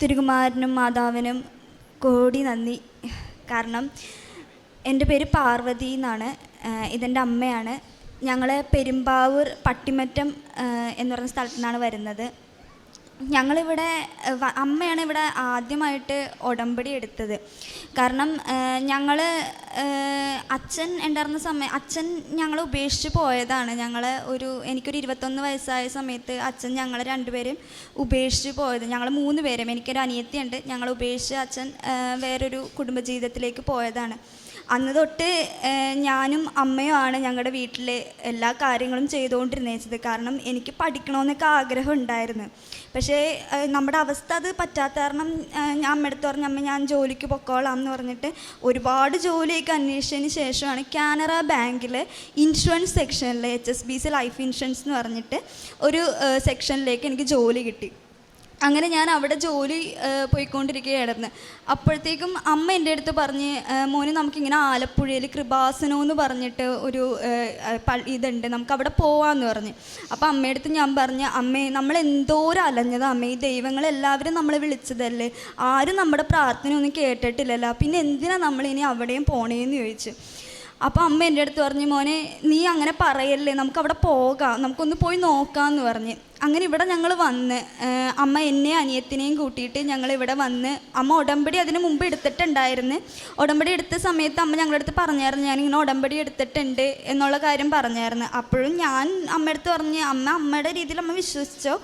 തിരുകുമാരനും മാതാവിനും കോടി നന്ദി. കാരണം എന്റെ പേര് പാർവതി എന്നാണ്. ഇതെന്റെ അമ്മയാണ്. ഞങ്ങൾ പെരുമ്പാവൂർ പട്ടിമറ്റം എന്ന് പറയുന്ന സ്ഥലത്തു നിന്നാണ് വരുന്നത്. ഞങ്ങളിവിടെ അമ്മയാണ് ഇവിടെ ആദ്യമായിട്ട് ഉടമ്പടി എടുത്തത്. കാരണം ഞങ്ങൾ അച്ഛൻ ഉണ്ടായിരുന്ന സമയം അച്ഛൻ ഞങ്ങളെ ഉപേക്ഷിച്ച് പോയതാണ്. ഞങ്ങൾ ഒരു എനിക്കൊരു ഇരുപത്തൊന്ന് വയസ്സായ സമയത്ത് അച്ഛൻ ഞങ്ങൾ രണ്ടുപേരും ഉപേക്ഷിച്ച് പോയത്. ഞങ്ങൾ മൂന്ന് പേരും എനിക്കൊരു അനിയത്തിയുണ്ട്. ഞങ്ങൾ ഉപേക്ഷിച്ച് അച്ഛൻ വേറൊരു കുടുംബജീവിതത്തിലേക്ക് പോയതാണ്. അന്ന് തൊട്ട് ഞാനും അമ്മയുമാണ് ഞങ്ങളുടെ വീട്ടിലെ എല്ലാ കാര്യങ്ങളും ചെയ്തുകൊണ്ടിരുന്നേച്ചത്. കാരണം എനിക്ക് പഠിക്കണമെന്നൊക്കെ ആഗ്രഹം ഉണ്ടായിരുന്നു പക്ഷേ നമ്മുടെ അവസ്ഥ അത് പറ്റാത്ത കാരണം ഞാൻ അമ്മയടുത്ത് പറഞ്ഞ അമ്മ ഞാൻ ജോലിക്ക് പൊക്കോളാം എന്ന് പറഞ്ഞിട്ട് ഒരുപാട് ജോലിയൊക്കെ അന്വേഷിച്ചതിന് ശേഷമാണ് കാനറ ബാങ്കിൽ ഇൻഷുറൻസ് സെക്ഷനിൽ H S B C life insurance എന്ന് പറഞ്ഞിട്ട് ഒരു സെക്ഷനിലേക്ക് എനിക്ക് ജോലി കിട്ടി. അങ്ങനെ ഞാൻ അവിടെ ജോലി പോയിക്കൊണ്ടിരിക്കുകയായിരുന്നു. അപ്പോഴത്തേക്കും അമ്മ എന്റെ അടുത്ത് പറഞ്ഞ് മോന് നമുക്കിങ്ങനെ ആലപ്പുഴയിൽ കൃപാസനം എന്ന് പറഞ്ഞിട്ട് ഒരു ഇതുണ്ട്. നമുക്ക് അവിടെ പോവാന്ന് പറഞ്ഞ്. അപ്പോൾ അടുത്ത് ഞാൻ പറഞ്ഞ് അമ്മേ നമ്മൾ എന്തോരം അലഞ്ഞത്. അമ്മേ ഈ ദൈവങ്ങളെല്ലാവരും നമ്മളെ വിളിച്ചതല്ലേ. ആരും നമ്മുടെ പ്രാർത്ഥന ഒന്നും കേട്ടിട്ടില്ലല്ലോ. പിന്നെ എന്തിനാ നമ്മളിനി അവിടെയും പോണേന്ന് ചോദിച്ചു. അപ്പോൾ അമ്മ എന്റെ അടുത്ത് പറഞ്ഞു മോനെ നീ അങ്ങനെ പറയല്ലേ. നമുക്ക് അവിടെ പോകാം. നമുക്കൊന്ന് പോയി നോക്കാമെന്ന് പറഞ്ഞ്. അങ്ങനെ ഇവിടെ ഞങ്ങൾ വന്ന് അമ്മ എന്നെ അനിയത്തിനെയും കൂട്ടിയിട്ട് ഞങ്ങൾ ഇവിടെ വന്ന് അമ്മ ഉടമ്പടി അതിന് മുമ്പ് എടുത്തിട്ടുണ്ടായിരുന്നു. ഉടമ്പടി എടുത്ത സമയത്ത് അമ്മ ഞങ്ങളുടെ അടുത്ത് പറഞ്ഞായിരുന്നു ഞാനിങ്ങനെ ഉടമ്പടി എടുത്തിട്ടുണ്ട് എന്നുള്ള കാര്യം പറഞ്ഞായിരുന്നു. അപ്പോഴും ഞാൻ അമ്മയടുത്ത് പറഞ്ഞ് അമ്മ അമ്മയുടെ രീതിയിൽ അമ്മ വിശ്വസിച്ചോ?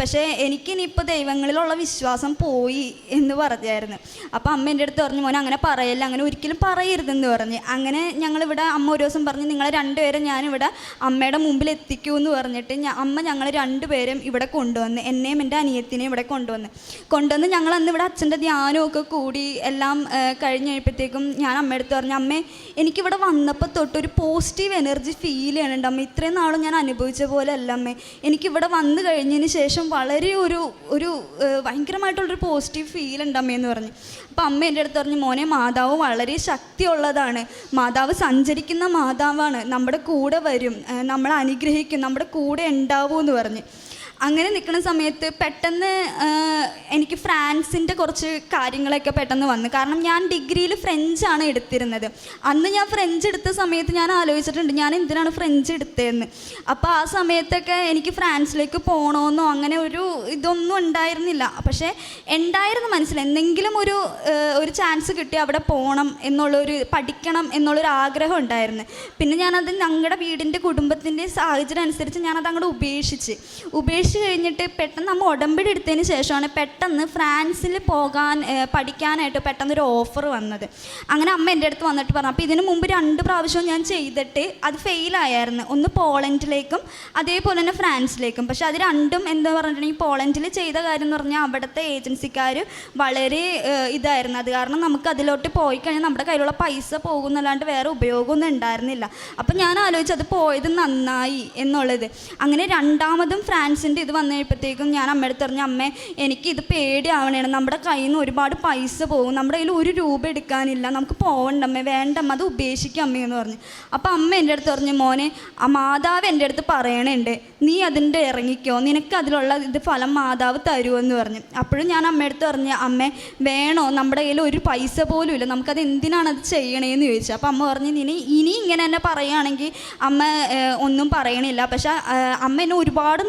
പക്ഷേ എനിക്കിനിയിപ്പോൾ ദൈവങ്ങളിലുള്ള വിശ്വാസം പോയി എന്ന് പറഞ്ഞായിരുന്നു. അപ്പോൾ അമ്മ എന്റെ അടുത്ത് പറഞ്ഞു മോനെ അങ്ങനെ പറയല്ല അങ്ങനെ ഒരിക്കലും പറയരുതെന്ന് പറഞ്ഞ്. അങ്ങനെ ഞങ്ങളിവിടെ അമ്മ ഒരു ദിവസം പറഞ്ഞ് നിങ്ങളെ രണ്ടുപേരും ഞാനിവിടെ അമ്മയുടെ മുമ്പിൽ എത്തിക്കൂ എന്ന് പറഞ്ഞിട്ട് അമ്മ ഞങ്ങൾ രണ്ടുപേരും ഇവിടെ കൊണ്ടുവന്ന് എന്നെയും എന്റെ അനിയത്തിനെയും ഇവിടെ കൊണ്ടുവന്ന്. കൊണ്ടുവന്ന് ഞങ്ങൾ അന്ന് ഇവിടെ അച്ഛന്റെ ധ്യാനമൊക്കെ കൂടി എല്ലാം കഴിഞ്ഞ് കഴിയുമ്പോഴത്തേക്കും ഞാൻ അമ്മയടുത്ത് പറഞ്ഞു അമ്മേ എനിക്കിവിടെ വന്നപ്പോൾ തൊട്ട് ഒരു പോസിറ്റീവ് എനർജി ഫീൽ ചെയ്യണുണ്ട് അമ്മ. ഇത്രയും നാളും ഞാൻ അനുഭവിച്ച പോലെ അല്ല അമ്മേ. എനിക്കിവിടെ വന്നു കഴിഞ്ഞതിന് ശേഷം വളരെ ഒരു ഒരു ഭയങ്കരമായിട്ടുള്ളൊരു പോസിറ്റീവ് ഫീൽ ഉണ്ട് അമ്മയെന്ന് പറഞ്ഞു. അപ്പം അമ്മ എന്റെ അടുത്ത് പറഞ്ഞു മോനെ മാതാവ് വളരെ ശക്തിയുള്ളതാണ്. മാതാവ് സഞ്ചരിക്കുന്ന മാതാവാണ്. നമ്മുടെ കൂടെ വരും. നമ്മളെ അനുഗ്രഹിക്കും. നമ്മുടെ കൂടെ ഉണ്ടാവും എന്ന് പറഞ്ഞ്. അങ്ങനെ നിൽക്കുന്ന സമയത്ത് പെട്ടെന്ന് എനിക്ക് ഫ്രാൻസിന്റെ കുറച്ച് കാര്യങ്ങളൊക്കെ പെട്ടെന്ന് വന്നു. കാരണം ഞാൻ ഡിഗ്രിയിൽ ഫ്രഞ്ചാണ് എടുത്തിരുന്നത്. അന്ന് ഞാൻ ഫ്രഞ്ച് എടുത്ത സമയത്ത് ഞാൻ ആലോചിച്ചിട്ടുണ്ട് ഞാൻ എന്തിനാണ് ഫ്രഞ്ച് എടുത്തതെന്ന്. അപ്പോൾ ആ സമയത്തൊക്കെ എനിക്ക് ഫ്രാൻസിലേക്ക് പോകണമെന്നോ അങ്ങനെ ഒരു ഇതൊന്നും ഉണ്ടായിരുന്നില്ല. പക്ഷേ ഉണ്ടായിരുന്നു മനസ്സിൽ എന്തെങ്കിലും ഒരു ഒരു ചാൻസ് കിട്ടി അവിടെ പോകണം എന്നുള്ളൊരു പഠിക്കണം എന്നുള്ളൊരു ആഗ്രഹം ഉണ്ടായിരുന്നു. പിന്നെ ഞാനത് ഞങ്ങളുടെ വീടിന്റെ കുടുംബത്തിന്റെ സാഹചര്യം അനുസരിച്ച് ഞാനത് അങ്ങോട്ട് ഉപേക്ഷിച്ച്. ഉപേക്ഷിച്ച് കഴിഞ്ഞിട്ട് പെട്ടെന്ന് നമ്മൾ ഉടമ്പടി എടുത്തതിന് ശേഷമാണ് പെട്ടെന്ന് ഫ്രാൻസിൽ പോകാൻ പഠിക്കാനായിട്ട് പെട്ടെന്ന് ഒരു ഓഫർ വന്നത്. അങ്ങനെ അമ്മ എന്റെ അടുത്ത് വന്നിട്ട് പറഞ്ഞു അപ്പോൾ ഇതിന് മുമ്പ് രണ്ട് പ്രാവശ്യം ഞാൻ ചെയ്തിട്ട് അത് ഫെയിലായിരുന്നു ഒന്ന് പോളണ്ടിലേക്കും അതേപോലെ തന്നെ ഫ്രാൻസിലേക്കും. പക്ഷെ അത് രണ്ടും എന്താ പറഞ്ഞിട്ടുണ്ടെങ്കിൽ പോളണ്ടിൽ ചെയ്ത കാര്യം എന്ന് പറഞ്ഞാൽ അവിടുത്തെ ഏജൻസിക്കാർ വളരെ ഇതായിരുന്നു. അത് കാരണം നമുക്ക് അതിലോട്ട് പോയി കഴിഞ്ഞാൽ നമ്മുടെ കയ്യിലുള്ള പൈസ പോകുന്നല്ലാണ്ട് വേറെ ഉപയോഗമൊന്നും ഉണ്ടായിരുന്നില്ല. അപ്പം ഞാൻ ആലോചിച്ചത് പോയത് നന്നായി എന്നുള്ളത്. അങ്ങനെ രണ്ടാമതും ഫ്രാൻസിന്റെ ഇത് വന്നു ഞാൻ അമ്മയുടെ തെറിഞ്ഞ അമ്മേ എനിക്ക് ഇത് പേടിയാവണേണ്. നമ്മുടെ കയ്യിൽ നിന്ന് ഒരുപാട് പൈസ പോകും. നമ്മുടെ കയ്യിൽ ഒരു രൂപ എടുക്കാനില്ല. നമുക്ക് പോവണ്ടമ്മേ വേണ്ടമ്മ അത് ഉപേക്ഷിക്കും അമ്മയെന്ന് പറഞ്ഞു. അപ്പം അമ്മ എന്റെ അടുത്ത് പറഞ്ഞു മോനെ ആ മാതാവ് എന്റെ അടുത്ത് പറയണുണ്ട്. നീ അതിന്റെ ഇറങ്ങിക്കോ. നിനക്ക് അതിലുള്ള ഇത് ഫലം മാതാവ് തരുമെന്ന് പറഞ്ഞു. അപ്പോഴും ഞാൻ അമ്മയടുത്ത് പറഞ്ഞു അമ്മ വേണോ? നമ്മുടെ കയ്യിൽ ഒരു പൈസ പോലും ഇല്ല. നമുക്കത് എന്തിനാണ് അത് ചെയ്യണേന്ന് ചോദിച്ചു. അപ്പോൾ അമ്മ പറഞ്ഞു ഇനി ഇനി ഇങ്ങനെ തന്നെ പറയുകയാണെങ്കിൽ അമ്മ ഒന്നും പറയണില്ല. പക്ഷെ അമ്മ എന്നെ ഒരുപാട്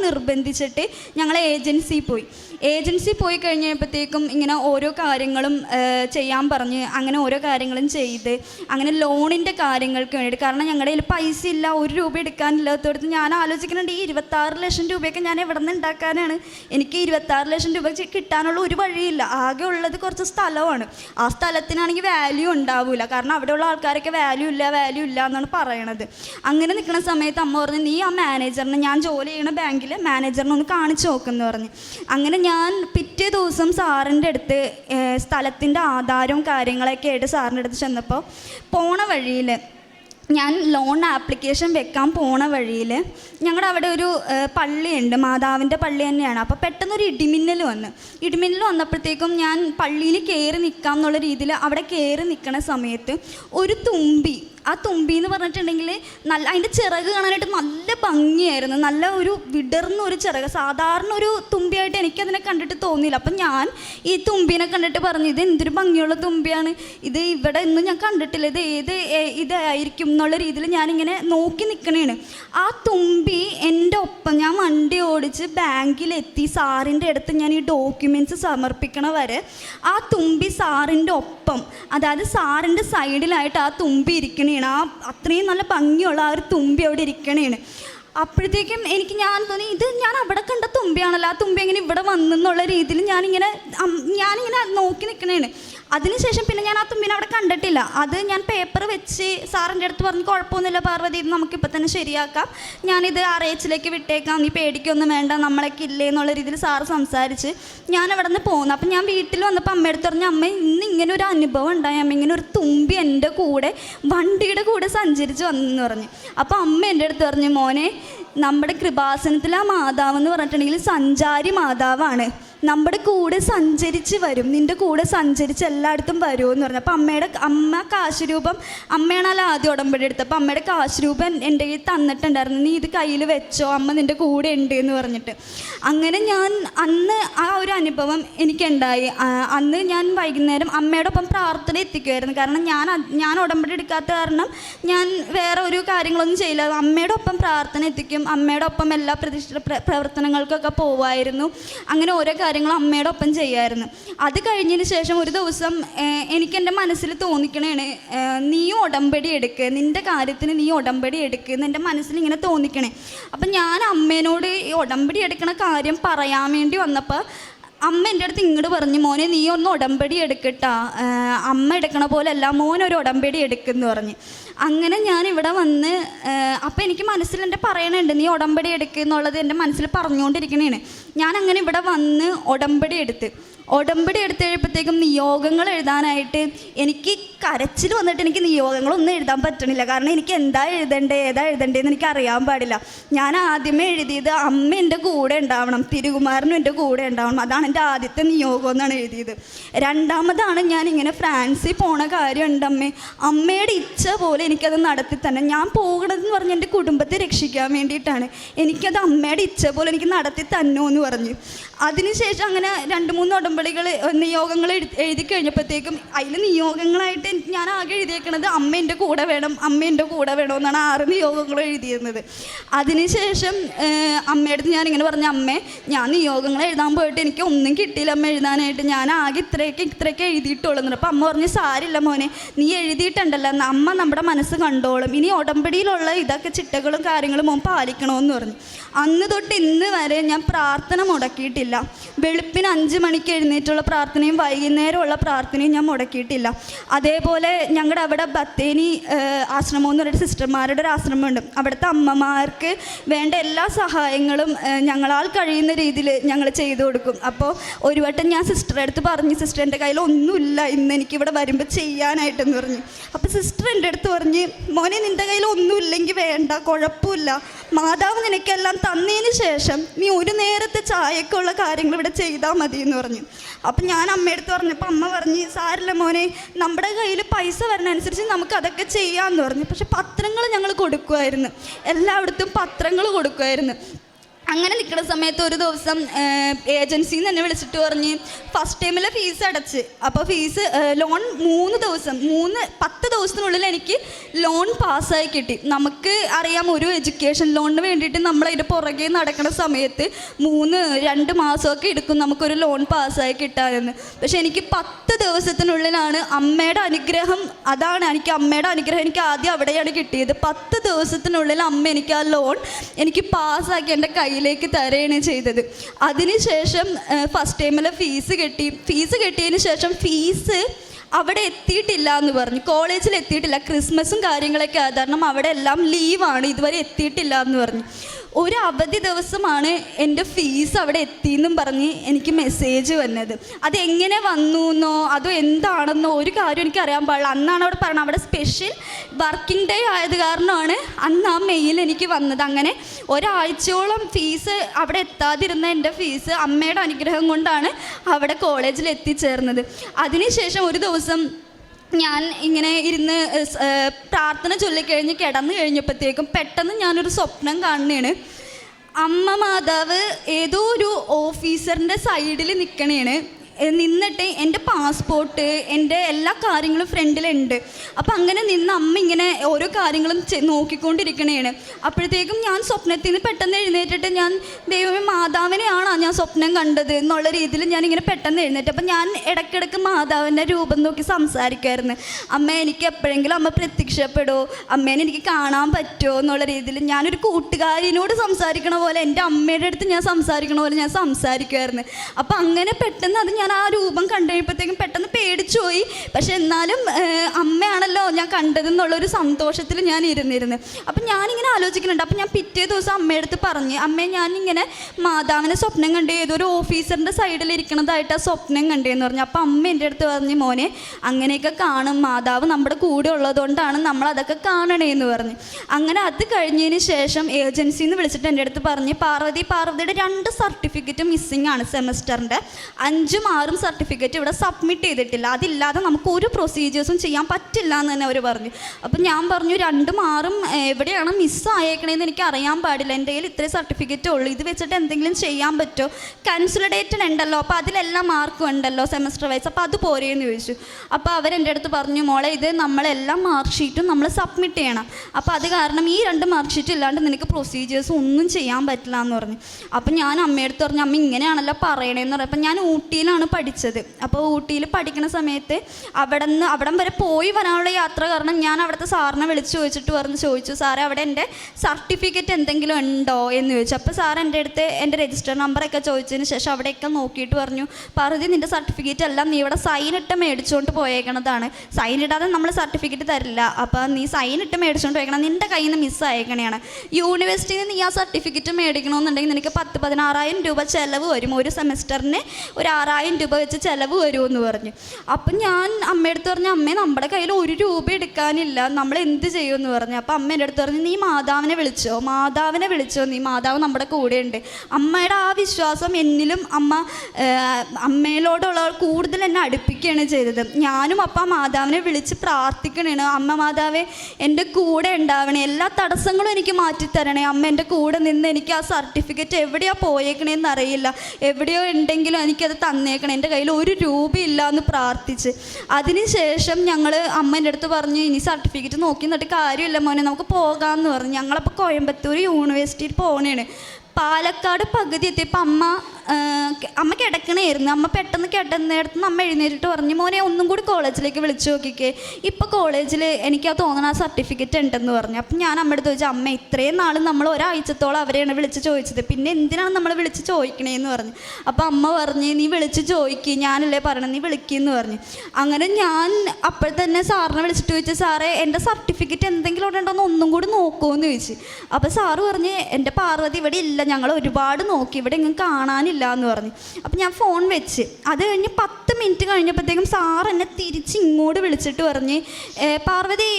നിർബന്ധിച്ചിട്ട് ഞങ്ങൾ ഏജൻസി പോയി. ഏജൻസി പോയി കഴിഞ്ഞപ്പോഴത്തേക്കും ഇങ്ങനെ ഓരോ കാര്യങ്ങളും ചെയ്യാൻ പറഞ്ഞ് അങ്ങനെ ഓരോ കാര്യങ്ങളും ചെയ്ത് അങ്ങനെ ലോണിന്റെ കാര്യങ്ങൾക്ക് വേണ്ടിയിട്ട് കാരണം ഞങ്ങളുടെ കയ്യിൽ പൈസ ഇല്ല ഒരു രൂപ എടുക്കാനില്ലാത്തടത്ത് ഞാൻ ആലോചിക്കുന്നുണ്ട് ഈ ഇരുപത്താറ് ലക്ഷം രൂപയൊക്കെ ഞാൻ എവിടെ നിന്ന് ഉണ്ടാക്കാനാണ്? എനിക്ക് ഇരുപത്താറ് ലക്ഷം രൂപ കിട്ടാനുള്ള ഒരു വഴിയില്ല. ആകെ ഉള്ളത് കുറച്ച് സ്ഥലമാണ്. ആ സ്ഥലത്തിനാണെങ്കിൽ വാല്യൂ ഉണ്ടാവില്ല കാരണം അവിടെയുള്ള ആൾക്കാരൊക്കെ വാല്യൂ ഇല്ല വാല്യൂ ഇല്ല എന്നാണ് പറയണത്. അങ്ങനെ നിൽക്കുന്ന സമയത്ത് അമ്മ പറഞ്ഞു നീ ആ മാനേജറിനെ ഞാൻ ജോലി ചെയ്യുന്ന ബാങ്കിൽ മാനേജറിനെ ഒന്ന് കാണിച്ചു നോക്കുമെന്ന് പറഞ്ഞു. അങ്ങനെ ഞാൻ പിറ്റേ ദിവസം സാറിന്റെ അടുത്ത് സ്ഥലത്തിന്റെ ആധാരവും കാര്യങ്ങളൊക്കെ ആയിട്ട് സാറിന്റെ അടുത്ത് ചെന്നപ്പോൾ പോണ വഴിയിൽ ഞാൻ ലോൺ ആപ്ലിക്കേഷൻ വെക്കാൻ പോണ വഴിയിൽ ഞങ്ങളുടെ അവിടെ ഒരു പള്ളിയുണ്ട്. മാതാവിന്റെ പള്ളി തന്നെയാണ്. അപ്പോൾ പെട്ടെന്നൊരു ഇടിമിന്നൽ വന്ന്. ഇടിമിന്നൽ വന്നപ്പോഴത്തേക്കും ഞാൻ പള്ളിയിൽ കയറി നിൽക്കാം എന്നുള്ള രീതിയിൽ അവിടെ കയറി നിൽക്കണ സമയത്ത് ഒരു തുമ്പി ആ തുമ്പി എന്ന് പറഞ്ഞിട്ടുണ്ടെങ്കിൽ നല്ല അതിന്റെ ചിറക് കാണാനായിട്ട് നല്ല ഭംഗിയായിരുന്നു. നല്ല ഒരു വിടർന്ന ഒരു ചിറക്. സാധാരണ ഒരു തുമ്പിയായിട്ട് എനിക്കതിനെ കണ്ടിട്ട് തോന്നിയില്ല. അപ്പം ഞാൻ ഈ തുമ്പിനെ കണ്ടിട്ട് പറഞ്ഞു ഇത് എന്തൊരു ഭംഗിയുള്ള തുമ്പിയാണ്. ഇത് ഇവിടെ ഒന്നും ഞാൻ കണ്ടിട്ടില്ല. ഇത് ഏത് ഇതായിരിക്കും എന്നുള്ള രീതിയിൽ ഞാനിങ്ങനെ നോക്കി നിൽക്കണേണ് ആ തുമ്പി എന്റെ ഒപ്പം ഞാൻ വണ്ടി ഓടിച്ച് ബാങ്കിലെത്തി സാറിന്റെ അടുത്ത് ഞാൻ ഈ ഡോക്യുമെന്റ്സ് സമർപ്പിക്കണ വരെ ആ തുമ്പി സാറിന്റെ ഒപ്പം അതായത് സാറിന്റെ സൈഡിലായിട്ട് ആ തുമ്പി ഇരിക്കണേണ് ആ അത്രയും നല്ല ഭംഗിയുള്ള ആ ഒരു തുമ്പി അവിടെ ഇരിക്കണേണ്. അപ്പോഴത്തേക്കും എനിക്ക് ഞാൻ തോന്നി ഇത് ഞാൻ അവിടെ കണ്ട തുമ്പിയാണല്ലോ. ആ തുമ്പി എങ്ങനെ ഇവിടെ വന്നെന്നുള്ള രീതിയിൽ ഞാനിങ്ങനെ ഞാനിങ്ങനെ നോക്കി നിൽക്കണേണ് അതിനുശേഷം പിന്നെ ഞാൻ ആ തുമ്പിനെ അവിടെ കണ്ടിട്ടില്ല. അത് ഞാൻ പേപ്പർ വെച്ച് സാറിന്റെ അടുത്ത് പറഞ്ഞ് കുഴപ്പമൊന്നുമില്ല പാർവതി ഇത് നമുക്കിപ്പോൾ തന്നെ ശരിയാക്കാം. ഞാനിത് ആർ എച്ചിലേക്ക് വിട്ടേക്കാം. നീ പേടിക്കൊന്നും വേണ്ട നമ്മളൊക്കെ ഇല്ലേ എന്നുള്ള രീതിയിൽ സാറ് സംസാരിച്ച് ഞാൻ അവിടെ നിന്ന് പോകുന്നു അപ്പം ഞാൻ വീട്ടിൽ വന്നപ്പോൾ അമ്മയടുത്ത് പറഞ്ഞ അമ്മ ഇന്ന് ഇങ്ങനെ ഒരു അനുഭവം ഉണ്ടായി. അമ്മ ഇങ്ങനെ ഒരു തുമ്പി എന്റെ കൂടെ വണ്ടിയുടെ കൂടെ സഞ്ചരിച്ച് വന്നെന്ന് പറഞ്ഞു. അപ്പോൾ അമ്മ എന്റെ അടുത്ത് പറഞ്ഞു മോനെ നമ്മുടെ കൃപാസനത്തിലെ ആ മാതാവ് എന്ന് പറഞ്ഞിട്ടുണ്ടെങ്കിൽ സഞ്ചാരി മാതാവാണ്. നമ്മുടെ കൂടെ സഞ്ചരിച്ച് വരും. നിന്റെ കൂടെ സഞ്ചരിച്ച് എല്ലായിടത്തും വരുമെന്ന് പറഞ്ഞു. അപ്പോൾ അമ്മയുടെ അമ്മ കാശ് രൂപം അമ്മയാണല്ലോ ആദ്യം ഉടമ്പടി എടുത്തത്. അപ്പോൾ അമ്മയുടെ കാശ് രൂപം എന്റെ കയ്യിൽ തന്നിട്ടുണ്ടായിരുന്നു. നീ ഇത് കയ്യിൽ വെച്ചോ? അമ്മ നിന്റെ കൂടെ ഉണ്ട് എന്ന് പറഞ്ഞിട്ട്. അങ്ങനെ ഞാൻ അന്ന് ആ ഒരു അനുഭവം എനിക്കുണ്ടായി. അന്ന് ഞാൻ വൈകുന്നേരം അമ്മയുടെ ഒപ്പം പ്രാർത്ഥന എത്തിക്കുമായിരുന്നു കാരണം ഞാൻ ഞാൻ ഉടമ്പടി എടുക്കാത്ത കാരണം ഞാൻ വേറെ ഒരു കാര്യങ്ങളൊന്നും ചെയ്യില്ല. അമ്മയുടെ ഒപ്പം പ്രാർത്ഥന എത്തിക്കും. അമ്മയുടെ ഒപ്പം എല്ലാ പ്രതിഷ്ഠ പ്രവർത്തനങ്ങൾക്കൊക്കെ പോവായിരുന്നു. അങ്ങനെ ഓരോ കാര്യങ്ങളും അമ്മയുടെ ഒപ്പം ചെയ്യായിരുന്നു. അത് കഴിഞ്ഞതിന് ശേഷം ഒരു ദിവസം എനിക്ക് എന്റെ മനസ്സിൽ തോന്നിക്കണേണ് നീ ഉടമ്പടി എടുക്ക് നിന്റെ കാര്യത്തിന് നീ ഉടമ്പടി എടുക്ക് എന്റെ മനസ്സിൽ ഇങ്ങനെ തോന്നിക്കണേ. അപ്പം ഞാൻ അമ്മേനോട് ഈ ഉടമ്പടി എടുക്കണ കാര്യം പറയാൻ വേണ്ടി വന്നപ്പോൾ അമ്മ എന്റെ അടുത്ത് ഇങ്ങോട്ട് പറഞ്ഞു മോനെ നീ ഒന്ന് ഉടമ്പടി എടുക്കട്ടാ. അമ്മ എടുക്കണ പോലെ അല്ല മോൻ ഒരു ഉടമ്പടി എടുക്കുന്നു പറഞ്ഞ്. അങ്ങനെ ഞാൻ ഇവിടെ വന്ന് അപ്പം എനിക്ക് മനസ്സിൽ എന്റെ പറയണുണ്ട് നീ ഉടമ്പടി എടുക്കുക എന്നുള്ളത് എന്റെ മനസ്സിൽ പറഞ്ഞുകൊണ്ടിരിക്കണേണ്. ഞാൻ അങ്ങനെ ഇവിടെ വന്ന് ഉടമ്പടി എടുത്ത്. ഉടമ്പടി എടുത്ത് നിയോഗങ്ങൾ എഴുതാനായിട്ട് എനിക്ക് കരച്ചിൽ വന്നിട്ട് എനിക്ക് നിയോഗങ്ങളൊന്നും എഴുതാൻ പറ്റണില്ല. കാരണം എനിക്ക് എന്താ എഴുതണ്ടേ ഏതാ എഴുതണ്ടേന്ന് എനിക്ക് അറിയാൻ പാടില്ല. ഞാൻ ആദ്യമേ എഴുതിയത് അമ്മ എന്റെ കൂടെ ഉണ്ടാവണം തിരുകുമാരനും എന്റെ കൂടെ ഉണ്ടാവണം. അതാണ് എന്റെ ആദ്യത്തെ നിയോഗം എന്നാണ് എഴുതിയത്. രണ്ടാമതാണ് ഞാൻ ഇങ്ങനെ ഫ്രാൻസിൽ പോണ കാര്യമുണ്ട് അമ്മേ. അമ്മയുടെ ഇച്ഛ പോലെ എനിക്കത് നടത്തി തന്നെ. ഞാൻ പോകണമെന്ന് പറഞ്ഞ് എന്റെ കുടുംബത്തെ രക്ഷിക്കാൻ വേണ്ടിയിട്ടാണ് എനിക്കത് അമ്മയുടെ ഇച്ഛ പോലെ എനിക്ക് നടത്തി തന്നോ എന്ന് പറഞ്ഞു അതിനുശേഷം അങ്ങനെ രണ്ട് മൂന്ന് ഉടമ്പടികൾ നിയോഗങ്ങൾ എഴുതി കഴിഞ്ഞപ്പോഴത്തേക്കും അതിൽ നിയോഗങ്ങളായിട്ട് ഞാൻ ആകെ എഴുതിയേക്കണത് അമ്മ എന്റെ കൂടെ വേണം അമ്മ എന്റെ കൂടെ വേണം എന്നാണ് ആറ് നിയോഗങ്ങൾ എഴുതിയിരുന്നത്. അതിനുശേഷം ശേഷം അമ്മയുടെ അടുത്ത് ഞാൻ ഇങ്ങനെ പറഞ്ഞ അമ്മേ ഞാൻ നിയോഗങ്ങൾ എഴുതാൻ പോയിട്ട് എനിക്ക് ഒന്നും കിട്ടിയില്ല അമ്മ എഴുതാനായിട്ട്. ഞാൻ ആകെ ഇത്രയൊക്കെ ഇത്രയൊക്കെ എഴുതിയിട്ടുള്ളൂ അപ്പോൾ അമ്മ പറഞ്ഞു സാരില്ല മോനെ നീ എഴുതിയിട്ടുണ്ടല്ലോ. അമ്മ നമ്മുടെ മനസ്സ് കണ്ടോളും. ഇനി ഉടമ്പടിയിലുള്ള ഇതൊക്കെ ചിട്ടകളും കാര്യങ്ങളും മോൻ പാലിക്കണമെന്ന് പറഞ്ഞു. അന്ന് തൊട്ട് ഇന്ന് വരെ ഞാൻ പ്രാർത്ഥന മുടക്കിയിട്ടില്ല. വെളുപ്പിന് അഞ്ച് മണിക്ക് എഴുന്നേറ്റുള്ള പ്രാർത്ഥനയും വൈകുന്നേരമുള്ള പ്രാർത്ഥനയും ഞാൻ മുടക്കിയിട്ടില്ല. അതേപോലെ ഞങ്ങളുടെ അവിടെ ബത്തേനി ആശ്രമം എന്ന് പറയുന്ന സിസ്റ്റർമാരുടെ ഒരു ആശ്രമമുണ്ട്. അവിടുത്തെ അമ്മമാർക്ക് വേണ്ട എല്ലാ സഹായങ്ങളും ഞങ്ങളാൽ കഴിയുന്ന രീതിയിൽ ഞങ്ങൾ ചെയ്തു കൊടുക്കും. അപ്പോൾ ഒരു വട്ടം ഞാൻ സിസ്റ്ററെ അടുത്ത് പറഞ്ഞു സിസ്റ്റർ എന്റെ കയ്യിൽ ഒന്നുമില്ല ഇന്ന് എനിക്ക് ഇവിടെ വരുമ്പോൾ ചെയ്യാനായിട്ടെന്ന് പറഞ്ഞു. അപ്പോൾ സിസ്റ്റർ എന്റെ അടുത്ത് പറഞ്ഞ് മോനെ നിന്റെ കയ്യിൽ ഒന്നുമില്ലെങ്കിൽ വേണ്ട കുഴപ്പമില്ല. മാതാവ് നിനക്കെല്ലാം തന്നതിന് ശേഷം നീ ഒരു നേരത്തെ ചായക്കുള്ള കാര്യങ്ങൾ ഇവിടെ ചെയ്താൽ മതി എന്ന് പറഞ്ഞു. അപ്പം ഞാൻ അമ്മയടുത്ത് പറഞ്ഞപ്പോൾ അമ്മ പറഞ്ഞ് സാരില്ല മോനെ നമ്മുടെ കയ്യിൽ പൈസ വരുന്നതനുസരിച്ച് നമുക്ക് അതൊക്കെ ചെയ്യാമെന്ന് പറഞ്ഞു. പക്ഷെ പത്രങ്ങൾ ഞങ്ങൾ കൊടുക്കുമായിരുന്നു എല്ലായിടത്തും പത്രങ്ങൾ കൊടുക്കുമായിരുന്നു അങ്ങനെ നിൽക്കുന്ന സമയത്ത് ഒരു ദിവസം ഏജൻസിയിൽ നിന്ന് എന്നെ വിളിച്ചിട്ട് പറഞ്ഞ് ഫസ്റ്റ് ടൈമിലെ ഫീസ് അടച്ച്. അപ്പോൾ ഫീസ് ലോൺ മൂന്ന് ദിവസം മൂന്ന് പത്ത് ദിവസത്തിനുള്ളിൽ എനിക്ക് ലോൺ പാസ്സായി കിട്ടി. നമുക്ക് അറിയാം ഒരു എഡ്യൂക്കേഷൻ ലോണിന് വേണ്ടിയിട്ട് നമ്മൾ അതിന്റെ പുറകെ നടക്കുന്ന സമയത്ത് മൂന്ന് രണ്ട് മാസമൊക്കെ എടുക്കും നമുക്കൊരു ലോൺ പാസ്സായി കിട്ടാനെന്ന്. പക്ഷേ എനിക്ക് പത്ത് ദിവസത്തിനുള്ളിലാണ് അമ്മയുടെ അനുഗ്രഹം അതാണ് എനിക്ക് അമ്മയുടെ അനുഗ്രഹം. എനിക്ക് ആദ്യം അവിടെയാണ് കിട്ടിയത്. പത്ത് ദിവസത്തിനുള്ളിൽ അമ്മ എനിക്ക് ആ ലോൺ എനിക്ക് പാസ്സാക്കി എന്റെ കയ്യിലേക്ക് തരുകയാണ് ചെയ്തത്. അതിനുശേഷം ഫസ്റ്റ് ടൈമിൽ ഫീസ് കെട്ടി. ഫീസ് കെട്ടിയതിന് ശേഷം ഫീസ് അവിടെ എത്തിയിട്ടില്ല എന്ന് പറഞ്ഞു. കോളേജിൽ എത്തിയിട്ടില്ല. ക്രിസ്മസും കാര്യങ്ങളൊക്കെ കാരണം അവിടെ എല്ലാം ലീവാണ് ഇതുവരെ എത്തിയിട്ടില്ല എന്ന് പറഞ്ഞു. ഒരു അവധി ദിവസമാണ് എന്റെ ഫീസ് അവിടെ എത്തിയെന്നും പറഞ്ഞ് എനിക്ക് മെസ്സേജ് വന്നത്. അതെങ്ങനെ വന്നു എന്നോ അതോ എന്താണെന്നോ ഒരു കാര്യം എനിക്ക് അറിയാൻ പാടില്ല. അന്നാണ് അവിടെ പറഞ്ഞത്. അവിടെ സ്പെഷ്യൽ വർക്കിംഗ് ഡേ ആയത് കാരണമാണ് അന്ന് ആ മെയിൽ എനിക്ക് വന്നത്. അങ്ങനെ ഒരാഴ്ചയോളം ഫീസ് അവിടെ എത്താതിരുന്ന എന്റെ ഫീസ് അമ്മയുടെ അനുഗ്രഹം കൊണ്ടാണ് അവിടെ കോളേജിൽ എത്തിച്ചേർന്നത്. അതിനുശേഷം ഒരു ദിവസം ഞാൻ ഇങ്ങനെ ഇരുന്ന് പ്രാർത്ഥന ചൊല്ലിക്കഴിഞ്ഞ് കിടന്നു കഴിഞ്ഞപ്പോഴത്തേക്കും പെട്ടെന്ന് ഞാനൊരു സ്വപ്നം കാണുകയാണ്. അമ്മ മാതാവ് ഏതോ ഒരു ഓഫീസറിന്റെ സൈഡിൽ നിൽക്കണേണ്. നിന്നിട്ട് എന്റെ പാസ്പോർട്ട് എന്റെ എല്ലാ കാര്യങ്ങളും ഫ്രണ്ടിലുണ്ട്. അപ്പം അങ്ങനെ നിന്ന് അമ്മ ഇങ്ങനെ ഓരോ കാര്യങ്ങളും നോക്കിക്കൊണ്ടിരിക്കണേണ്. അപ്പോഴത്തേക്കും ഞാൻ സ്വപ്നത്തിൽ നിന്ന് പെട്ടെന്ന് എഴുന്നേറ്റിട്ട് ഞാൻ ദൈവമേ മാതാവിനെയാണോ ഞാൻ സ്വപ്നം കണ്ടത്? എന്നുള്ള രീതിയിൽ ഞാൻ ഇങ്ങനെ പെട്ടെന്ന് എഴുന്നേറ്റ്. അപ്പം ഞാൻ ഇടയ്ക്കിടയ്ക്ക് മാതാവിന്റെ രൂപം നോക്കി സംസാരിക്കുമായിരുന്നു അമ്മ എനിക്ക് എപ്പോഴെങ്കിലും അമ്മ പ്രത്യക്ഷപ്പെടുമോ അമ്മേനെ എനിക്ക് കാണാൻ പറ്റുമോ എന്നുള്ള രീതിയിൽ ഞാനൊരു കൂട്ടുകാരിനോട് സംസാരിക്കണ പോലെ എന്റെ അമ്മയുടെ അടുത്ത് ഞാൻ സംസാരിക്കണ പോലെ ഞാൻ സംസാരിക്കുമായിരുന്നു അപ്പം അങ്ങനെ പെട്ടെന്ന് അത് ഞാൻ ആ രൂപം കണ്ടു കഴിയുമ്പോഴത്തേക്കും പെട്ടെന്ന് പേടിച്ചു പോയി പക്ഷെ എന്നാലും അമ്മയാണല്ലോ ഞാൻ കണ്ടതെന്നുള്ളൊരു സന്തോഷത്തിൽ ഞാൻ ഇരുന്നിരുന്നു. അപ്പം ഞാനിങ്ങനെ ആലോചിക്കുന്നുണ്ട്. അപ്പം ഞാൻ പിറ്റേ ദിവസം അമ്മയുടെ അടുത്ത് പറഞ്ഞ് അമ്മേ ഞാനിങ്ങനെ മാതാവിനെ സ്വപ്നം കണ്ടേ ഏതൊരു ഓഫീസറിന്റെ സൈഡിൽ ഇരിക്കണതായിട്ട് ആ സ്വപ്നം കണ്ടേന്ന് പറഞ്ഞു. അപ്പം അമ്മ എന്റെ അടുത്ത് പറഞ്ഞ് മോനെ അങ്ങനെയൊക്കെ കാണും. മാതാവ് നമ്മുടെ കൂടെ ഉള്ളതുകൊണ്ടാണ് നമ്മൾ അതൊക്കെ കാണണേന്ന് പറഞ്ഞു. അങ്ങനെ അത് കഴിഞ്ഞതിന് ശേഷം ഏജൻസിയിൽ നിന്ന് വിളിച്ചിട്ട് എന്റെ അടുത്ത് പറഞ്ഞ് പാർവതി പാർവതിയുടെ രണ്ട് സർട്ടിഫിക്കറ്റ് മിസ്സിംഗ് ആണ് സെമസ്റ്ററിന്റെ. അഞ്ചും ആറും സർട്ടിഫിക്കറ്റ് ഇവിടെ സബ്മിറ്റ് ചെയ്തിട്ടില്ല. അതില്ലാതെ നമുക്ക് ഒരു പ്രൊസീജിയേഴ്സും ചെയ്യാൻ പറ്റില്ല എന്ന് തന്നെ അവർ പറഞ്ഞു. അപ്പം ഞാൻ പറഞ്ഞു രണ്ടും ആറും എവിടെയാണ് മിസ്സായേക്കണേന്ന് എനിക്ക് അറിയാൻ പാടില്ല. എന്റെ കയ്യിൽ ഇത്രയും സർട്ടിഫിക്കറ്റ് ഉള്ളൂ. ഇത് വെച്ചിട്ട് എന്തെങ്കിലും ചെയ്യാൻ പറ്റുമോ കൺസുലേറ്റഡ് ഉണ്ടല്ലോ. അപ്പോൾ അതിലെല്ലാം മാർക്കും ഉണ്ടല്ലോ സെമസ്റ്റർ വൈസ് അപ്പോൾ അത് പോരേന്ന് ചോദിച്ചു. അപ്പോൾ അവരെന്റെ അടുത്ത് പറഞ്ഞു മോളെ ഇത് നമ്മളെല്ലാം മാർക്ക് ഷീറ്റും നമ്മൾ സബ്മിറ്റ് ചെയ്യണം. അപ്പോൾ അത് കാരണം ഈ രണ്ട് മാർക്ക് ഷീറ്റ് ഇല്ലാണ്ട് നിനക്ക് പ്രൊസീജിയേഴ്സ് ഒന്നും ചെയ്യാൻ പറ്റില്ല എന്ന് പറഞ്ഞു. അപ്പോൾ ഞാൻ അമ്മയടുത്ത് പറഞ്ഞു അമ്മ ഇങ്ങനെയാണല്ലോ പറയണേന്ന് പറഞ്ഞു അപ്പം ഞാൻ ഊട്ടിയിലാണ് പഠിച്ചത്. അപ്പോൾ ഊട്ടിയിൽ പഠിക്കുന്ന സമയത്ത് അവിടെ നിന്ന് അവിടം വരെ പോയി വരാനുള്ള യാത്ര കാരണം ഞാൻ അവിടുത്തെ സാറിനെ വിളിച്ച് ചോദിച്ചിട്ട് പറഞ്ഞ് ചോദിച്ചു സാറേ അവിടെ എന്റെ സർട്ടിഫിക്കറ്റ് എന്തെങ്കിലും ഉണ്ടോ? എന്ന് ചോദിച്ചു. അപ്പോൾ സാർ എന്റെ അടുത്ത് എന്റെ രജിസ്റ്റർ നമ്പറൊക്കെ ചോദിച്ചതിന് ശേഷം അവിടെയൊക്കെ നോക്കിയിട്ട് പറഞ്ഞു പറഞ്ഞു നിന്റെ സർട്ടിഫിക്കറ്റ് എല്ലാം നീ ഇവിടെ സൈൻ ഇട്ട് മേടിച്ചുകൊണ്ട് പോയേക്കണതാണ്. സൈൻ ഇടാതെ നമ്മൾ സർട്ടിഫിക്കറ്റ് തരില്ല. അപ്പോൾ നീ സൈൻ ഇട്ട് മേടിച്ചുകൊണ്ട് പോയേക്കണം നിന്റെ കയ്യിൽ നിന്ന് മിസ് ആയേക്കണെയാണ് യൂണിവേഴ്സിറ്റിയിൽ നിന്ന് നീ ആ സർട്ടിഫിക്കറ്റ് മേടിക്കണമെന്നുണ്ടെങ്കിൽ നിനക്ക് പത്ത് പതിനാറായിരം രൂപ ചിലവ് വരും. ഒരു സെമസ്റ്ററിന് ഒരു ആറായിരം രൂപ വെച്ച് ചിലവ് വരുമെന്ന് പറഞ്ഞു. അപ്പം ഞാൻ അമ്മയടുത്ത് പറഞ്ഞു അമ്മേ നമ്മുടെ കയ്യിൽ ഒരു രൂപ എടുക്കാനില്ല. നമ്മൾ എന്ത് ചെയ്യുമെന്ന് പറഞ്ഞു. അപ്പം അമ്മ എന്റെ അടുത്ത് പറഞ്ഞു നീ മാതാവിനെ വിളിച്ചോ? മാതാവിനെ വിളിച്ചോ? നീ മാതാവ് നമ്മുടെ കൂടെ ഉണ്ട് അമ്മയുടെ ആ വിശ്വാസം എന്നിലും അമ്മ അമ്മയിലോടുള്ള കൂടുതൽ എന്നെ അടുപ്പിക്കുകയാണ് ചെയ്തത്. ഞാനും അപ്പം മാതാവിനെ വിളിച്ച് പ്രാർത്ഥിക്കണേണ്. അമ്മ മാതാവേ എന്റെ കൂടെ ഉണ്ടാവണേ. എല്ലാ തടസ്സങ്ങളും എനിക്ക് മാറ്റിത്തരണേ. അമ്മ എന്റെ കൂടെ നിന്ന് എനിക്ക് ആ സർട്ടിഫിക്കറ്റ് എവിടെയാണ് പോയേക്കണേന്ന് അറിയില്ല. എവിടെയോ ഉണ്ടെങ്കിലും എനിക്കത് തന്നേക്കണം എന്റെ കയ്യിൽ ഒരു രൂപയില്ല എന്ന് പ്രാർത്ഥിച്ച്. അതിനുശേഷം ഞങ്ങൾ അമ്മേന്റെ അടുത്ത് പറഞ്ഞു ഇനി സർട്ടിഫിക്കറ്റ് നോക്കി നിന്നിട്ട് കാര്യമില്ല മോനെ നമുക്ക് പോകാമെന്ന് പറഞ്ഞു. ഞങ്ങളപ്പോൾ കോയമ്പത്തൂർ യൂണിവേഴ്സിറ്റിയിൽ പോകണേണ് പാലക്കാട് പകുതി എത്തിയപ്പോൾ അമ്മ അമ്മ കിടക്കണമായിരുന്നു അമ്മ പെട്ടെന്ന് കിടന്നിടത്ത് അമ്മ എഴുന്നേറ്റിട്ട് പറഞ്ഞു മോനെ ഒന്നും കൂടി കോളേജിലേക്ക് വിളിച്ചു നോക്കിക്കേ. ഇപ്പോൾ കോളേജിൽ എനിക്ക് ആ തോന്നണ ആ സർട്ടിഫിക്കറ്റ് ഉണ്ടെന്ന് പറഞ്ഞു. അപ്പം ഞാൻ അമ്മയുടെ ചോദിച്ചു അമ്മ ഇത്രയും നാൾ നമ്മൾ ഒരാഴ്ചത്തോളം അവരെയാണ് വിളിച്ച് ചോദിച്ചത്. പിന്നെ എന്തിനാണ് നമ്മൾ വിളിച്ച് ചോദിക്കണേന്ന് പറഞ്ഞു. അപ്പോൾ അമ്മ പറഞ്ഞ് നീ വിളിച്ച് ചോദിക്കുക ഞാനല്ലേ പറയണത് നീ വിളിക്കുമെന്ന് പറഞ്ഞു. അങ്ങനെ ഞാൻ അപ്പോൾ തന്നെ സാറിനെ വിളിച്ചിട്ട് ചോദിച്ചു സാറേ എന്റെ സർട്ടിഫിക്കറ്റ് എന്തെങ്കിലും ഉണ്ടോ എന്ന് ഒന്നും കൂടി നോക്കുമെന്ന് ചോദിച്ചു. അപ്പോൾ സാറ് പറഞ്ഞ് എന്റെ പാർവതി ഇവിടെ ഇല്ല ഞങ്ങൾ ഒരുപാട് നോക്കി. ഇവിടെ എങ്ങും കാണാനില്ല എന്ന് പറഞ്ഞു. അപ്പം ഞാൻ ഫോൺ വെച്ച്. അത് കഴിഞ്ഞ് പത്ത് മിനിറ്റ് കഴിഞ്ഞപ്പോഴത്തേക്കും സാർ എന്നെ തിരിച്ച് ഇങ്ങോട്ട് വിളിച്ചിട്ട് പറഞ്ഞ് പാർവതി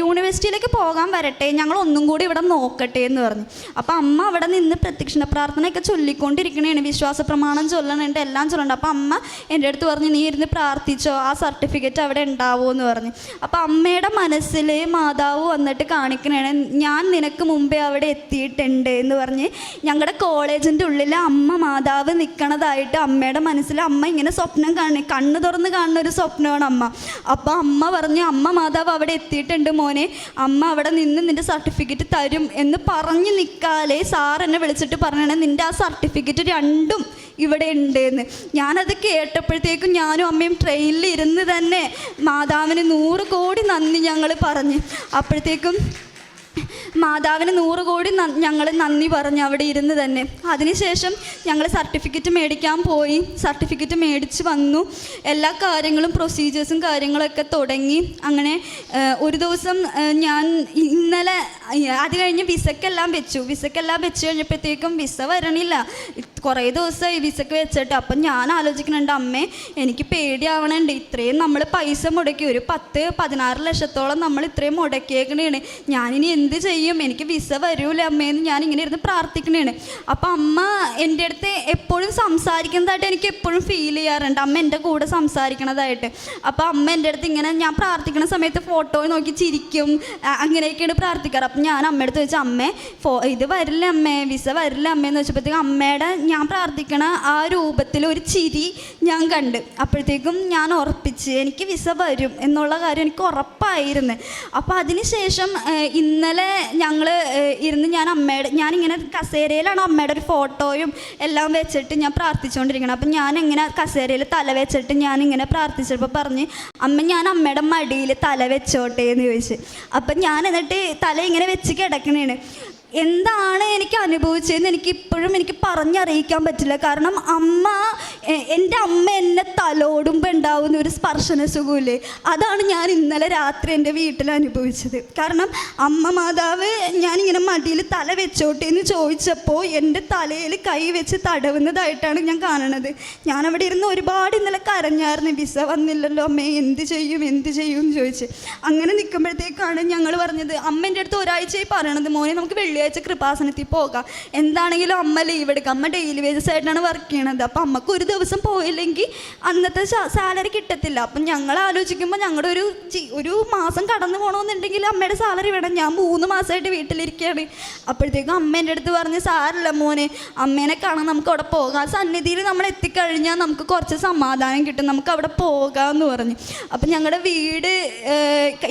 യൂണിവേഴ്സിറ്റിയിലേക്ക് പോകാൻ വരട്ടെ. ഞങ്ങൾ ഒന്നും കൂടി ഇവിടെ നോക്കട്ടെ എന്ന് പറഞ്ഞു. അപ്പം അമ്മ അവിടെ നിന്ന് പ്രത്യക്ഷണ പ്രാർത്ഥനയൊക്കെ ചൊല്ലിക്കൊണ്ടിരിക്കണേണ്. വിശ്വാസ പ്രമാണം ചൊല്ലണുണ്ട് എല്ലാം ചൊല്ലണ്ട് അപ്പം അമ്മ എന്റെ അടുത്ത് പറഞ്ഞു നീ ഇരുന്ന് പ്രാർത്ഥിച്ചോ. ആ സർട്ടിഫിക്കറ്റ് അവിടെ ഉണ്ടാവുമോ എന്ന് പറഞ്ഞു. അപ്പം അമ്മയുടെ മനസ്സിൽ മാതാവ് വന്നിട്ട് കാണിക്കണേ ഞാൻ നിനക്ക് മുമ്പേ അവിടെ എത്തിയിട്ടുണ്ട് എന്ന് പറഞ്ഞ് ഞങ്ങളുടെ കോളേജിന്റെ ഉള്ളിൽ അമ്മ മാതാവ് നിൽക്കണതായിട്ട് അമ്മയുടെ മനസ്സിൽ അമ്മ ഇങ്ങനെ സ്വപ്നം കാണി കണ്ണ് തുറന്ന് കാണുന്ന ഒരു സ്വപ്നമാണ് അമ്മ. അപ്പോൾ അമ്മ പറഞ്ഞു അമ്മ മാതാവ് അവിടെ എത്തിയിട്ടുണ്ട് മോനെ. അമ്മ അവിടെ നിന്ന് നിന്റെ സർട്ടിഫിക്കറ്റ് തരും എന്ന് പറഞ്ഞ് നിൽക്കാലേ സാർ എന്നെ വിളിച്ചിട്ട് പറഞ്ഞാണ് നിന്റെ ആ സർട്ടിഫിക്കറ്റ് രണ്ടും ഇവിടെ ഉണ്ട് എന്ന് ഞാനത് കേട്ടപ്പോഴത്തേക്കും ഞാനും അമ്മയും ട്രെയിനിൽ ഇരുന്ന് തന്നെ മാതാവിന് നൂറ് കോടി നന്ദി ഞങ്ങൾ പറഞ്ഞ്. അപ്പോഴത്തേക്കും മാതാവിന് നൂറ് കോടി ഞങ്ങൾ നന്ദി പറഞ്ഞു അവിടെ ഇരുന്ന് തന്നെ. അതിനുശേഷം ഞങ്ങൾ സർട്ടിഫിക്കറ്റ് മേടിക്കാൻ പോയി. സർട്ടിഫിക്കറ്റ് മേടിച്ച് വന്നു. എല്ലാ കാര്യങ്ങളും പ്രൊസീജിയേഴ്സും കാര്യങ്ങളൊക്കെ തുടങ്ങി. അങ്ങനെ ഒരു ദിവസം ഞാൻ ഇന്നലെ അത് കഴിഞ്ഞ് വിസക്കെല്ലാം വെച്ചു. വിസക്കെല്ലാം വെച്ച് കഴിഞ്ഞപ്പോഴത്തേക്കും വിസ വരണില്ല. കുറേ ദിവസമായി വിസക്ക് വെച്ചിട്ട്. അപ്പം ഞാൻ ആലോചിക്കുന്നുണ്ട് അമ്മേ എനിക്ക് പേടിയാവണുണ്ട്. ഇത്രയും നമ്മൾ പൈസ മുടക്കി ഒരു പത്ത് പതിനാറ് ലക്ഷത്തോളം നമ്മൾ ഇത്രയും മുടക്കിയേക്കണേണ്. ഞാനിനി എന്ത് ചെയ്യും. എനിക്ക് വിസ വരൂല അമ്മയെന്ന് ഞാൻ ഇങ്ങനെ ഇരുന്ന് പ്രാർത്ഥിക്കണേണ്. അപ്പം അമ്മ എന്റെ അടുത്ത് എപ്പോഴും സംസാരിക്കുന്നതായിട്ട് എനിക്ക് എപ്പോഴും ഫീൽ ചെയ്യാറുണ്ട്. അമ്മ എന്റെ കൂടെ സംസാരിക്കണതായിട്ട്. അപ്പോൾ അമ്മ എന്റെ അടുത്ത് ഇങ്ങനെ ഞാൻ പ്രാർത്ഥിക്കുന്ന സമയത്ത് ഫോട്ടോ നോക്കി ചിരിക്കും. അങ്ങനെയൊക്കെയാണ് പ്രാർത്ഥിക്കാറ്. അപ്പം ഞാൻ അമ്മയുടെ അടുത്ത് വെച്ചാൽ അമ്മേ ഫോ ഇത് വരില്ല അമ്മേ വിസ വരില്ല അമ്മേന്ന് വെച്ചപ്പോഴത്തേക്കും അമ്മയുടെ ഞാൻ പ്രാർത്ഥിക്കണ ആ രൂപത്തിൽ ഒരു ചിരി ഞാൻ കണ്ട്. അപ്പോഴത്തേക്കും ഞാൻ ഉറപ്പിച്ച് എനിക്ക് വിസ വരും എന്നുള്ള കാര്യം എനിക്ക് ഉറപ്പായിരുന്നു. അപ്പോൾ അതിനുശേഷം ശേഷം ഇന്നലെ ഞങ്ങൾ ഇരുന്ന് ഞാൻ അമ്മയുടെ ഞാനിങ്ങനെ കസേരയിലാണ് അമ്മയുടെ ഒരു ഫോട്ടോയും എല്ലാം വെച്ചിട്ട് ഞാൻ പ്രാർത്ഥിച്ചുകൊണ്ടിരിക്കണം അപ്പം ഞാൻ ഇങ്ങനെ കസേരയിൽ തല വെച്ചിട്ട് ഞാൻ ഇങ്ങനെ പ്രാർത്ഥിച്ചപ്പോൾ പറഞ്ഞ് അമ്മ ഞാൻ അമ്മയുടെ മടിയിൽ തല വെച്ചോട്ടെ എന്ന് ചോദിച്ചു. അപ്പം ഞാൻ എന്നിട്ട് തല ഇങ്ങനെ വെച്ച് കിടക്കണേണ്. എന്താണ് എനിക്ക് അനുഭവിച്ചതെന്ന് എനിക്ക് ഇപ്പോഴും എനിക്ക് പറഞ്ഞറിയിക്കാൻ പറ്റില്ല. കാരണം അമ്മ എന്റെ അമ്മ എന്നെ തലോടുമ്പോൾ ഉണ്ടാവുന്ന ഒരു സ്പർശന സുഖമില്ലേ? അതാണ് ഞാൻ ഇന്നലെ രാത്രി എന്റെ വീട്ടിൽ അനുഭവിച്ചത്. കാരണം അമ്മ മാതാവ് ഞാനിങ്ങനെ മടിയിൽ തല വെച്ചോട്ടെ എന്ന് ചോദിച്ചപ്പോൾ എന്റെ തലയിൽ കൈ വെച്ച് തടവുന്നതായിട്ടാണ് ഞാൻ കാണണത്. ഞാൻ അവിടെ ഇരുന്ന് ഒരുപാട് ഇന്നലെ കരഞ്ഞായിരുന്നു. വിസ വന്നില്ലല്ലോ അമ്മ എന്ത് ചെയ്യും എന്ത് ചെയ്യും എന്ന് ചോദിച്ച്. അങ്ങനെ നിൽക്കുമ്പോഴത്തേക്കാണ് ഞങ്ങൾ പറഞ്ഞത് അമ്മ എന്റെ അടുത്ത് ഒരാഴ്ചയായി പറയണത്. മോനെ നമുക്ക് വെള്ളിയാഴ്ച കൃപാസനത്തിൽ പോകാം. എന്താണെങ്കിലും അമ്മ ലീവ് എടുക്കാം. അമ്മ ഡെയിലി വേജസ് ആയിട്ടാണ് വർക്ക് ചെയ്യണത്. അപ്പം അമ്മയ്ക്ക് ഒരു ദിവസം പോയില്ലെങ്കിൽ അന്നത്തെ സാലറി കിട്ടത്തില്ല. അപ്പം ഞങ്ങൾ ആലോചിക്കുമ്പോൾ ഞങ്ങളുടെ ഒരു ഒരു മാസം കടന്നു പോകണമെന്നുണ്ടെങ്കിൽ അമ്മയുടെ സാലറി വേണം. ഞാൻ മൂന്ന് മാസമായിട്ട് വീട്ടിലിരിക്കുകയാണ് അപ്പോഴത്തേക്കും അമ്മ എന്റെ അടുത്ത് പറഞ്ഞ് സാരല്ല മോനെ അമ്മേനെ കാണാൻ നമുക്ക് അവിടെ പോകാം. സന്നിധിയിൽ നമ്മൾ എത്തിക്കഴിഞ്ഞാൽ നമുക്ക് കുറച്ച് സമാധാനം കിട്ടും. നമുക്ക് അവിടെ പോകാമെന്ന് പറഞ്ഞു. അപ്പം ഞങ്ങളുടെ വീട്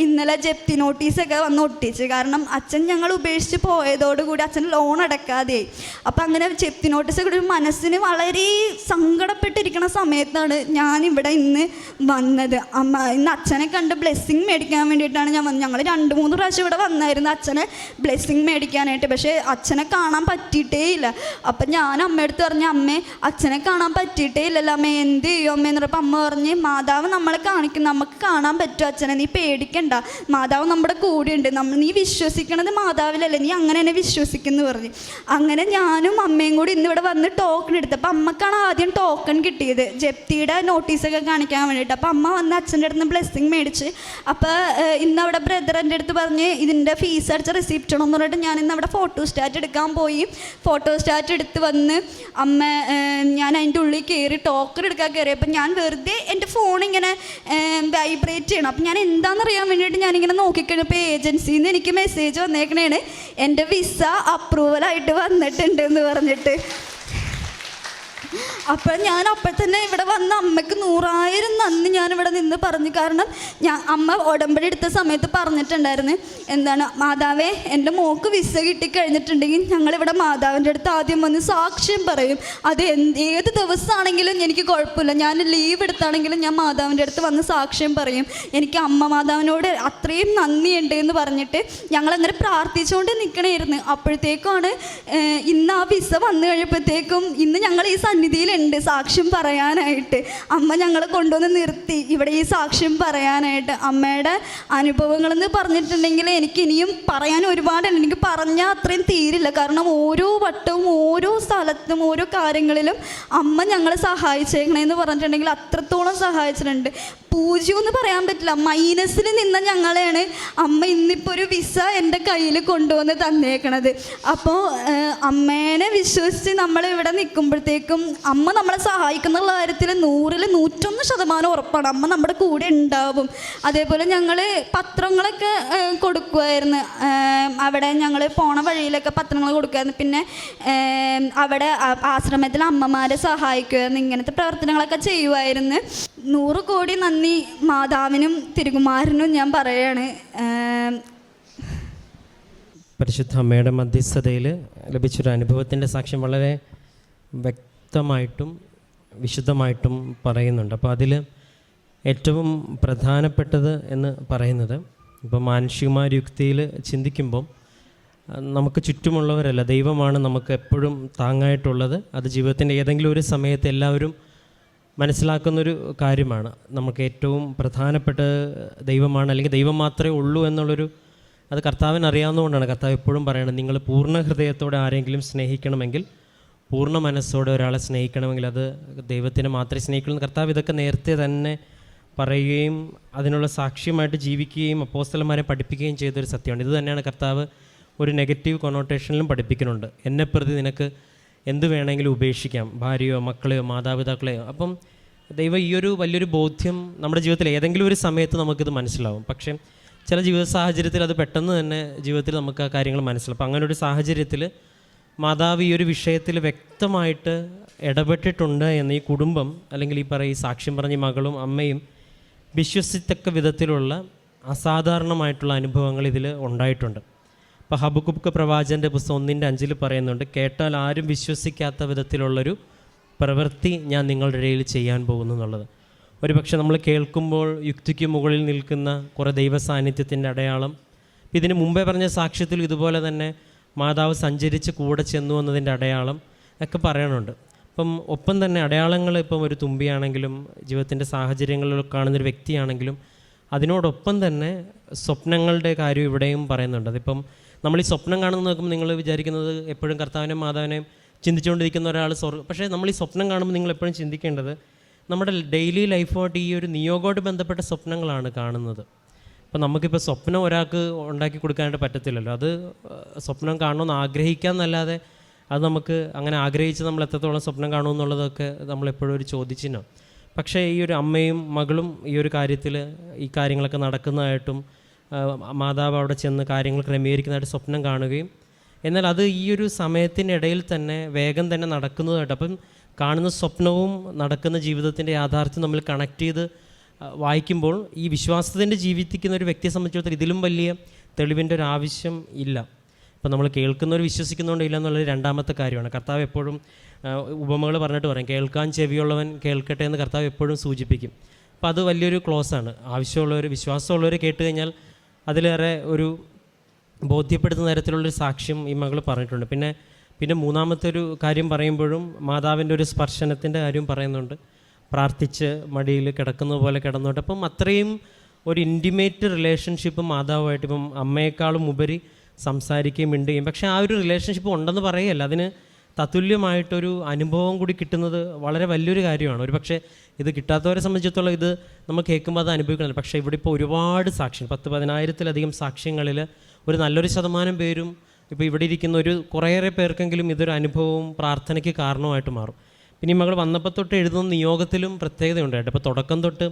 ഇന്നലെ ജപ്തി നോട്ടീസൊക്കെ വന്ന് ഒട്ടിച്ച്. കാരണം അച്ഛൻ ഞങ്ങൾ ഉപേക്ഷിച്ച് പോയതോടുകൂടി അച്ഛൻ ലോൺ അടക്കാതെ അപ്പം അങ്ങനെ ചെത്തി നോട്ടീസ് കൂടി മനസ്സിന് വളരെ സങ്കടപ്പെട്ടിരിക്കുന്ന സമയത്താണ് ഞാൻ ഇവിടെ ഇന്ന് വന്നത്. അമ്മ ഇന്ന് അച്ഛനെ കണ്ട് ബ്ലെസ്സിങ് മേടിക്കാൻ വേണ്ടിയിട്ടാണ് ഞാൻ വന്നത്. ഞങ്ങൾ രണ്ട് മൂന്ന് പ്രാവശ്യം ഇവിടെ വന്നായിരുന്നു അച്ഛനെ ബ്ലെസ്സിങ് മേടിക്കാനായിട്ട്. പക്ഷേ അച്ഛനെ കാണാൻ പറ്റിയിട്ടേ ഇല്ല. അപ്പം ഞാൻ അമ്മയടുത്ത് പറഞ്ഞ അമ്മേ അച്ഛനെ കാണാൻ പറ്റിയിട്ടേ ഇല്ലല്ലോ അമ്മ. എന്ത് ചെയ്യും അമ്മ? എന്ന് പറഞ്ഞപ്പോൾ അമ്മ പറഞ്ഞ് മാതാവ് നമ്മളെ കാണിക്കും. നമുക്ക് കാണാൻ പറ്റും അച്ഛനെ. നീ പേടിക്കണ്ട. മാതാവ് നമ്മുടെ കൂടെയുണ്ട്. നമ്മൾ നീ വിശ്വസിക്കണത് മാതാവിലല്ലേ. നീ അങ്ങനെ തന്നെ വിശ്വസിക്കുന്നു പറഞ്ഞു. അങ്ങനെ ഞാനും അമ്മയും കൂടി ഇന്ന് ഇവിടെ വന്ന് ടോക്കൺ എടുത്തപ്പോൾ അമ്മക്കാണ് ആദ്യം ടോക്കൺ കിട്ടിയത്. ജപ്തിയുടെ നോട്ടീസൊക്കെ കാണിക്കാൻ വേണ്ടിയിട്ട്. അപ്പം അമ്മ വന്ന് അച്ഛന്റെ അടുത്ത് ബ്ലെസ്സിങ് മേടിച്ച്. അപ്പോൾ ഇന്ന് അവിടെ ബ്രദറിന്റെ അടുത്ത് പറഞ്ഞ് ഇതിന്റെ ഫീസ് അടിച്ച റെസിപ്റ്റ് എന്ന് പറഞ്ഞിട്ട് ഞാൻ ഇന്ന് അവിടെ ഫോട്ടോ സ്റ്റാറ്റ് എടുക്കാൻ പോയി. ഫോട്ടോ സ്റ്റാറ്റ് എടുത്ത് വന്ന് അമ്മ ഞാൻ അതിന്റെ ഉള്ളിൽ കയറി ടോക്കൺ എടുക്കാൻ കയറിയപ്പോൾ ഞാൻ വെറുതെ എന്റെ ഫോൺ ഇങ്ങനെ വൈബ്രേറ്റ് ചെയ്യണം. അപ്പം ഞാൻ എന്താണെന്നറിയാൻ വേണ്ടിയിട്ട് ഞാനിങ്ങനെ നോക്കിക്കഴിഞ്ഞപ്പോൾ ഏജൻസിയിൽ നിന്ന് എനിക്ക് മെസ്സേജ് വന്നേക്കണേണ്. എന്റെ വിസ അപ്രൂവലായിട്ട് വന്നിട്ടുണ്ട് എന്ന് പറഞ്ഞിട്ട്. അപ്പോൾ ഞാൻ അപ്പോൾ തന്നെ ഇവിടെ വന്ന അമ്മയ്ക്ക് നൂറായിരം നന്ദി ഞാൻ ഇവിടെ നിന്ന് പറഞ്ഞു. കാരണം ഞാൻ അമ്മ ഉടമ്പടി എടുത്ത സമയത്ത് പറഞ്ഞിട്ടുണ്ടായിരുന്നു. എന്താണ് മാതാവേ എന്റെ മോക്ക് വിസ കിട്ടി കഴിഞ്ഞിട്ടുണ്ടെങ്കിൽ ഞങ്ങൾ ഞങ്ങളിവിടെ മാതാവിന്റെ അടുത്ത് ആദ്യം വന്ന് സാക്ഷ്യം പറയും. അത് എന്ത് ഏത് ദിവസമാണെങ്കിലും എനിക്ക് കുഴപ്പമില്ല. ഞാൻ ലീവ് എടുത്താണെങ്കിലും ഞാൻ മാതാവിന്റെ അടുത്ത് വന്ന് സാക്ഷ്യം പറയും. എനിക്ക് അമ്മ മാതാവിനോട് അത്രയും നന്ദിയുണ്ട് എന്ന് പറഞ്ഞിട്ട് ഞങ്ങളങ്ങനെ പ്രാർത്ഥിച്ചുകൊണ്ട് നിൽക്കണമായിരുന്നു അപ്പോഴത്തേക്കാണ് ഏഹ്, ഇന്ന് ആ വിസ വന്നു കഴിയുമ്പോഴത്തേക്കും ഇന്ന് ഞങ്ങൾ ഈ സന്നിധിയിലുണ്ട്. സാക്ഷ്യം പറയാനായിട്ട്. അമ്മ ഞങ്ങളെ കൊണ്ടുവന്ന് നിർത്തി. ഇവിടെ ഈ സാക്ഷ്യം പറയാനായിട്ട്. അമ്മയുടെ അനുഭവങ്ങളെന്ന് പറഞ്ഞിട്ടുണ്ടെങ്കിൽ എനിക്ക് ഇനിയും പറയാൻ ഒരുപാടുണ്ട്. എനിക്ക് പറഞ്ഞാൽ അത്രയും തീരില്ല. കാരണം ഓരോ വട്ടവും ഓരോ സ്ഥലത്തും ഓരോ കാര്യങ്ങളിലും അമ്മ ഞങ്ങളെ സഹായിച്ചേക്കണേന്ന് പറഞ്ഞിട്ടുണ്ടെങ്കിൽ അത്രത്തോളം സഹായിച്ചിട്ടുണ്ട്. പൂജ്യം എന്ന് പറയാൻ പറ്റില്ല. മൈനസിൽ നിന്ന ഞങ്ങളെയാണ് അമ്മ ഇന്നിപ്പോൾ ഒരു വിസ എന്റെ കയ്യിൽ കൊണ്ടുവന്ന് തന്നേക്കണത്. അപ്പോൾ അമ്മേനെ വിശ്വസിച്ച് നമ്മൾ ഇവിടെ നിൽക്കുമ്പോഴത്തേക്കും അമ്മ നമ്മളെ സഹായിക്കുന്ന കാര്യത്തിൽ നൂറിൽ നൂറ്റൊന്ന് ശതമാനം ഉറപ്പാണ്. അമ്മ നമ്മുടെ കൂടെ ഉണ്ടാവും. അതേപോലെ ഞങ്ങൾ പത്രങ്ങളൊക്കെ കൊടുക്കുമായിരുന്നു അവിടെ ഞങ്ങൾ പോണ വഴിയിലൊക്കെ പത്രങ്ങൾ കൊടുക്കുമായിരുന്നു പിന്നെ അവിടെ ആശ്രമത്തിൽ അമ്മമാരെ സഹായിക്കുമായിരുന്നു ഇങ്ങനത്തെ പ്രവർത്തനങ്ങളൊക്കെ ചെയ്യുമായിരുന്നു നൂറ് കോടി നന്ദി മാതാവിനും തിരുകുമാരനും ഞാൻ പറയാണ്. പരിശുദ്ധ അമ്മയുടെ മധ്യസ്ഥതയിൽ ലഭിച്ചൊരു അനുഭവത്തിന്റെ സാക്ഷ്യം വളരെ വ്യക്തമായിട്ടും വിശുദ്ധമായിട്ടും പറയുന്നുണ്ട്. അപ്പോൾ അതിൽ ഏറ്റവും പ്രധാനപ്പെട്ടത് എന്ന് പറയുന്നത് ഇപ്പോൾ മാനുഷികമായ യുക്തിയിൽ ചിന്തിക്കുമ്പം നമുക്ക് ചുറ്റുമുള്ളവരല്ല ദൈവമാണ് നമുക്ക് എപ്പോഴും താങ്ങായിട്ടുള്ളത്. അത് ജീവിതത്തിന്റെ ഏതെങ്കിലും ഒരു സമയത്ത് എല്ലാവരും മനസ്സിലാക്കുന്നൊരു കാര്യമാണ്. നമുക്ക് ഏറ്റവും പ്രധാനപ്പെട്ട ദൈവമാണ് അല്ലെങ്കിൽ ദൈവം മാത്രമേ ഉള്ളൂ എന്നുള്ളൊരു അത് കർത്താവിന് അറിയാവുന്നതുകൊണ്ടാണ്. കർത്താവ് എപ്പോഴും പറയണത് നിങ്ങൾ പൂർണ ഹൃദയത്തോടെ ആരെങ്കിലും സ്നേഹിക്കണമെങ്കിൽ പൂർണ മനസ്സോടെ ഒരാളെ സ്നേഹിക്കണമെങ്കിൽ അത് ദൈവത്തിനെ മാത്രമേ സ്നേഹിക്കുള്ളൂ കർത്താവ് ഇതൊക്കെ നേരത്തെ തന്നെ പറയുകയും അതിനുള്ള സാക്ഷ്യമായിട്ട് ജീവിക്കുകയും അപ്പോസ്തലന്മാരെ പഠിപ്പിക്കുകയും ചെയ്തൊരു സത്യമാണ്. ഇത് തന്നെയാണ് കർത്താവ് ഒരു നെഗറ്റീവ് കൊണോട്ടേഷനിലും പഠിപ്പിക്കുന്നുണ്ട്. എന്നെ പ്രതി നിനക്ക് എന്ത് വേണമെങ്കിലും ഉപേക്ഷിക്കാം. ഭാര്യയോ മക്കളെയോ മാതാപിതാക്കളെയോ. അപ്പം ദൈവം ഈ ഒരു വലിയൊരു ബോധ്യം നമ്മുടെ ജീവിതത്തിൽ ഏതെങ്കിലും ഒരു സമയത്ത് നമുക്കിത് മനസ്സിലാവും. പക്ഷേ ചില ജീവിത സാഹചര്യത്തിൽ അത് പെട്ടെന്ന് തന്നെ ജീവിതത്തിൽ നമുക്ക് ആ കാര്യങ്ങൾ മനസ്സിലാവും. അപ്പം അങ്ങനെ ഒരു സാഹചര്യത്തിൽ മാതാവ് ഈ ഒരു വിഷയത്തിൽ വ്യക്തമായിട്ട് ഇടപെട്ടിട്ടുണ്ട് എന്ന് ഈ കുടുംബം അല്ലെങ്കിൽ ഈ പറയും ഈ സാക്ഷ്യം പറഞ്ഞ മകളും അമ്മയും വിശ്വസിത്തക്ക വിധത്തിലുള്ള അസാധാരണമായിട്ടുള്ള അനുഭവങ്ങൾ ഇതിൽ ഉണ്ടായിട്ടുണ്ട്. ഇപ്പോൾ ഹബുക്കുബ് പ്രവാചന്റെ പുസ്തകം ഒന്നിന്റെ അഞ്ചിൽ പറയുന്നുണ്ട് കേട്ടാൽ ആരും വിശ്വസിക്കാത്ത വിധത്തിലുള്ളൊരു പ്രവൃത്തി ഞാൻ നിങ്ങളുടെ ഇടയിൽ ചെയ്യാൻ പോകുന്നു എന്നുള്ളത്. ഒരു പക്ഷേ നമ്മൾ കേൾക്കുമ്പോൾ യുക്തിക്ക് മുകളിൽ നിൽക്കുന്ന കുറേ ദൈവ സാന്നിധ്യത്തിന്റെ അടയാളം ഇതിന് മുമ്പേ പറഞ്ഞ സാക്ഷ്യത്തിൽ ഇതുപോലെ തന്നെ മാതാവ് സഞ്ചരിച്ച് കൂടെ ചെന്നു എന്നതിന്റെ അടയാളം ഒക്കെ പറയണുണ്ട്. അപ്പം ഒപ്പം തന്നെ അടയാളങ്ങൾ ഇപ്പം ഒരു തുമ്പിയാണെങ്കിലും ജീവിതത്തിന്റെ സാഹചര്യങ്ങളിൽ കാണുന്നൊരു വ്യക്തിയാണെങ്കിലും അതിനോടൊപ്പം തന്നെ സ്വപ്നങ്ങളുടെ കാര്യം ഇവിടെയും പറയുന്നുണ്ട്. അതിപ്പം നമ്മൾ ഈ സ്വപ്നം കാണുന്ന നോക്കുമ്പോൾ നിങ്ങൾ വിചാരിക്കുന്നത് എപ്പോഴും കർത്താവിനെയും മാതാവിനെയും ചിന്തിച്ചുകൊണ്ടിരിക്കുന്ന ഒരാൾ സ്വർഗം പക്ഷേ നമ്മൾ ഈ സ്വപ്നം കാണുമ്പോൾ നിങ്ങൾ എപ്പോഴും ചിന്തിക്കേണ്ടത് നമ്മുടെ ഡെയിലി ലൈഫുമായിട്ട് ഈ ഒരു നിയോഗമായിട്ട് ബന്ധപ്പെട്ട സ്വപ്നങ്ങളാണ് കാണുന്നത്. അപ്പം നമുക്കിപ്പോൾ സ്വപ്നം ഒരാൾക്ക് ഉണ്ടാക്കി കൊടുക്കാനായിട്ട് പറ്റത്തില്ലല്ലോ. അത് സ്വപ്നം കാണണമെന്ന് ആഗ്രഹിക്കാമെന്നല്ലാതെ അത് നമുക്ക് അങ്ങനെ ആഗ്രഹിച്ച് നമ്മൾ എത്രത്തോളം സ്വപ്നം കാണുമെന്നുള്ളതൊക്കെ നമ്മളെപ്പോഴും ഒരു ചോദിച്ചിനോ. പക്ഷേ ഈ ഒരു അമ്മയും മകളും ഈ ഒരു കാര്യത്തിൽ ഈ കാര്യങ്ങളൊക്കെ നടക്കുന്നതായിട്ടും മാതാവ് അവിടെ ചെന്ന് കാര്യങ്ങൾ ക്രമീകരിക്കുന്നതായിട്ട് സ്വപ്നം കാണുകയും എന്നാൽ അത് ഈ ഒരു സമയത്തിനിടയിൽ തന്നെ വേഗം തന്നെ നടക്കുന്നതായിട്ട് അപ്പം കാണുന്ന സ്വപ്നവും നടക്കുന്ന ജീവിതത്തിന്റെ യാഥാർത്ഥ്യം നമ്മൾ കണക്ട് ചെയ്ത് വായിക്കുമ്പോൾ ഈ വിശ്വാസത്തിന്റെ ജീവിപ്പിക്കുന്ന ഒരു വ്യക്തിയെ സംബന്ധിച്ചിടത്തോളം ഇതിലും വലിയ തെളിവിന്റെ ഒരു ആവശ്യം ഇല്ല. ഇപ്പം നമ്മൾ കേൾക്കുന്നവർ വിശ്വസിക്കുന്നുണ്ടോ ഇല്ല എന്നുള്ളത് രണ്ടാമത്തെ കാര്യമാണ്. കർത്താവ് എപ്പോഴും ഉപമകൾ പറഞ്ഞിട്ട് പറയും കേൾക്കാൻ ചെവിയുള്ളവൻ കേൾക്കട്ടെ എന്ന് കർത്താവ് എപ്പോഴും സൂചിപ്പിക്കും. അപ്പോൾ അത് വലിയൊരു ക്ലോസ് ആണ്. ആവശ്യമുള്ളവർ വിശ്വാസമുള്ളവർ കേട്ട് കഴിഞ്ഞാൽ അതിലേറെ ഒരു ബോധ്യപ്പെടുത്തുന്ന തരത്തിലുള്ളൊരു സാക്ഷ്യം ഈ മകൾ പറഞ്ഞിട്ടുണ്ട്. പിന്നെ പിന്നെ മൂന്നാമത്തെ ഒരു കാര്യം പറയുമ്പോഴും മാതാവിന്റെ ഒരു സ്പർശനത്തിന്റെ കാര്യം പറയുന്നുണ്ട്. പ്രാർത്ഥിച്ച് മടിയിൽ കിടക്കുന്ന പോലെ കിടന്നോട്ടെ. അപ്പം അത്രയും ഒരു ഇന്റിമേറ്റ് റിലേഷൻഷിപ്പ് മാതാവുമായിട്ട് ഇപ്പം അമ്മയെക്കാളും ഉപരി സംസാരിക്കുകയും മിണ്ടുകയും. പക്ഷേ ആ ഒരു റിലേഷൻഷിപ്പ് ഉണ്ടെന്ന് പറയുകയല്ല. അതിന് തത്തുല്യമായിട്ടൊരു അനുഭവം കൂടി കിട്ടുന്നത് വളരെ വലിയൊരു കാര്യമാണ്. ഒരു പക്ഷേ ഇത് കിട്ടാത്തവരെ സംബന്ധിച്ചിടത്തോളം ഇത് നമ്മൾ കേൾക്കുമ്പോൾ അത് അനുഭവിക്കുന്നില്ല പക്ഷേ ഇവിടെ ഇപ്പോൾ ഒരുപാട് സാക്ഷ്യം പത്ത് പതിനായിരത്തിലധികം സാക്ഷ്യങ്ങളിൽ ഒരു നല്ലൊരു ശതമാനം പേരും ഇപ്പോൾ ഇവിടെ ഇരിക്കുന്ന ഒരു കുറേയേറെ പേർക്കെങ്കിലും ഇതൊരു അനുഭവവും പ്രാർത്ഥനയ്ക്ക് കാരണമായിട്ട് മാറും. പിന്നെ മകൾ വന്നപ്പോൾ തൊട്ട് എഴുതുന്ന നിയോഗത്തിലും പ്രത്യേകതയുണ്ട് കേട്ടോ. ഇപ്പോൾ തുടക്കം തൊട്ട്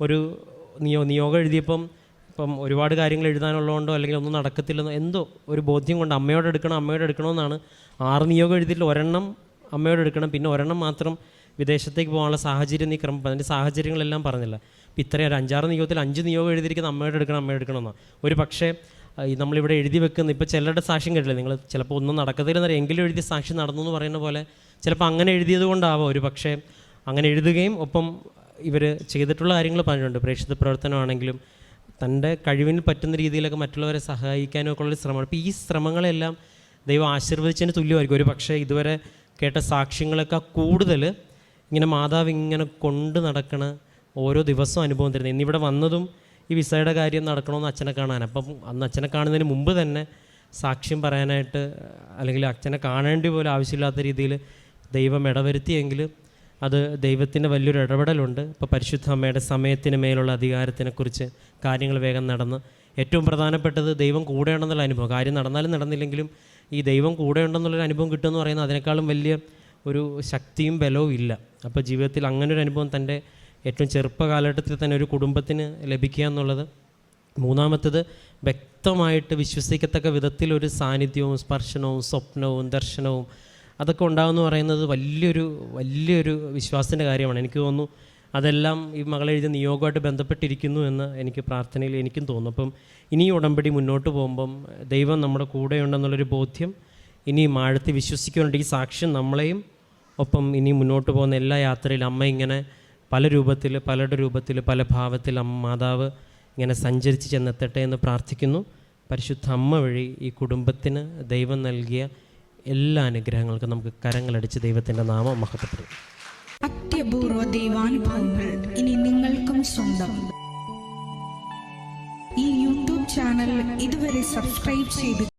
ഒരു നിയോ നിയോഗം എഴുതിയപ്പം ഇപ്പം ഒരുപാട് കാര്യങ്ങൾ എഴുതാനുള്ളതുകൊണ്ടോ അല്ലെങ്കിൽ ഒന്നും നടക്കത്തില്ലെന്നോ എന്തോ ഒരു ബോധ്യം കൊണ്ട് അമ്മയോട് എടുക്കണം അമ്മയോട് എടുക്കണമെന്നാണ് ആറ് നിയോഗം എഴുതിയിട്ട് ഒരെണ്ണം അമ്മയോട് എടുക്കണം. പിന്നെ ഒരെണ്ണം മാത്രം വിദേശത്തേക്ക് പോകാനുള്ള സാഹചര്യം നീ ക്രമം അതിന്റെ സാഹചര്യങ്ങളെല്ലാം പറഞ്ഞില്ല. ഇപ്പം ഇത്രയും ഒരു അഞ്ചാറ് നിയോഗത്തിൽ അഞ്ച് നിയോഗം എഴുതിയിരിക്കുന്ന അമ്മയോട് എടുക്കണം അമ്മയോട് എടുക്കണമെന്നാണ് ഒരു പക്ഷേ ഈ നമ്മളിവിടെ എഴുതി വെക്കുന്ന ഇപ്പോൾ ചിലരുടെ സാക്ഷ്യം കേട്ടില്ല നിങ്ങൾ? ചിലപ്പോൾ ഒന്നും നടക്കത്തില്ലെന്നറിയാം എങ്കിലും എഴുതിയ സാക്ഷി നടന്നു എന്ന് പറയുന്ന പോലെ ചിലപ്പോൾ അങ്ങനെ എഴുതിയത് കൊണ്ടാവാം. ഒരു പക്ഷേ അങ്ങനെ എഴുതുകയും ഒപ്പം ഇവർ ചെയ്തിട്ടുള്ള കാര്യങ്ങൾ പറഞ്ഞിട്ടുണ്ട്. പ്രേക്ഷിത പ്രവർത്തനമാണെങ്കിലും തന്റെ കഴിവിന് പറ്റുന്ന രീതിയിലൊക്കെ മറ്റുള്ളവരെ സഹായിക്കാനൊക്കെ ഉള്ള ശ്രമമാണ്. അപ്പോൾ ഈ ശ്രമങ്ങളെല്ലാം ദൈവം ആശീർവദിച്ചതിന് തുല്യമായിരിക്കും. ഒരു പക്ഷേ ഇതുവരെ കേട്ട സാക്ഷ്യങ്ങളൊക്കെ കൂടുതൽ ഇങ്ങനെ മാതാവ് ഇങ്ങനെ കൊണ്ട് നടക്കണ ഓരോ ദിവസവും അനുഭവം തരുന്നത്. ഇന്നിവിടെ വന്നതും ഈ വിസയുടെ കാര്യം നടക്കണമെന്ന് അച്ഛനെ കാണാൻ അപ്പം അന്ന് അച്ഛനെ കാണുന്നതിന് മുമ്പ് തന്നെ സാക്ഷ്യം പറയാനായിട്ട് അല്ലെങ്കിൽ അച്ഛനെ കാണേണ്ടി പോലും ആവശ്യമില്ലാത്ത രീതിയിൽ ദൈവം ഇടവരുത്തിയെങ്കിൽ അത് ദൈവത്തിന്റെ വലിയൊരു ഇടപെടലുണ്ട്. ഇപ്പോൾ പരിശുദ്ധ അമ്മയുടെ സമയത്തിന് മേലുള്ള അധികാരത്തിനെക്കുറിച്ച് കാര്യങ്ങൾ വേഗം നടന്ന്. ഏറ്റവും പ്രധാനപ്പെട്ടത് ദൈവം കൂടെയുണ്ടെന്നുള്ള അനുഭവം. കാര്യം നടന്നാലും നടന്നില്ലെങ്കിലും ഈ ദൈവം കൂടെ ഉണ്ടെന്നുള്ളൊരു അനുഭവം കിട്ടുമെന്ന് പറയുന്നത് അതിനേക്കാളും വലിയ ഒരു ശക്തിയും ബലവും ഇല്ല. അപ്പോൾ ജീവിതത്തിൽ അങ്ങനെ ഒരു അനുഭവം തന്റെ ഏറ്റവും ചെറുപ്പകാലഘട്ടത്തിൽ തന്നെ ഒരു കുടുംബത്തിന് ലഭിക്കുക എന്നുള്ളത്. മൂന്നാമത്തത് വ്യക്തമായിട്ട് വിശ്വസിക്കത്തക്ക വിധത്തിൽ ഒരു സാന്നിധ്യവും സ്പർശനവും സ്വപ്നവും ദർശനവും അതൊക്കെ ഉണ്ടാകുമെന്ന് പറയുന്നത് വലിയൊരു വലിയൊരു വിശ്വാസത്തിന്റെ കാര്യമാണ്. എനിക്ക് തോന്നുന്നു അതെല്ലാം ഈ മകളെഴുതിയ നിയോഗമായിട്ട് ബന്ധപ്പെട്ടിരിക്കുന്നു എന്ന് എനിക്ക് പ്രാർത്ഥനയിൽ എനിക്കും തോന്നുന്നു. അപ്പം ഇനി ഉടമ്പടി മുന്നോട്ട് പോകുമ്പം ദൈവം നമ്മുടെ കൂടെയുണ്ടെന്നുള്ളൊരു ബോധ്യം ഇനി ആഴത്തി വിശ്വസിക്കുന്നുണ്ട്. ഈ സാക്ഷ്യം നമ്മളെയും ഒപ്പം ഇനി മുന്നോട്ട് പോകുന്ന എല്ലാ യാത്രയിലും അമ്മ ഇങ്ങനെ പല രൂപത്തിൽ പലരുടെ രൂപത്തിൽ പല ഭാവത്തിൽ അമ്മ മാതാവ് ഇങ്ങനെ സഞ്ചരിച്ച് ചെന്നെത്തട്ടെ എന്ന് പ്രാർത്ഥിക്കുന്നു. പരിശുദ്ധ അമ്മ വഴി ഈ കുടുംബത്തിന് ദൈവം നൽകിയ എല്ലാ അനുഗ്രഹങ്ങൾക്കും നമുക്ക് കരങ്ങളടിച്ച് ദൈവത്തിന്റെ നാമം മഹത്വപ്പെടും. അത്യപൂർവ ദൈവാനുഭവങ്ങൾ ഇനി നിങ്ങൾക്കും സ്വന്തം. ഈ യൂട്യൂബ് ചാനൽ ഇതുവരെ സബ്സ്ക്രൈബ് ചെയ്ത്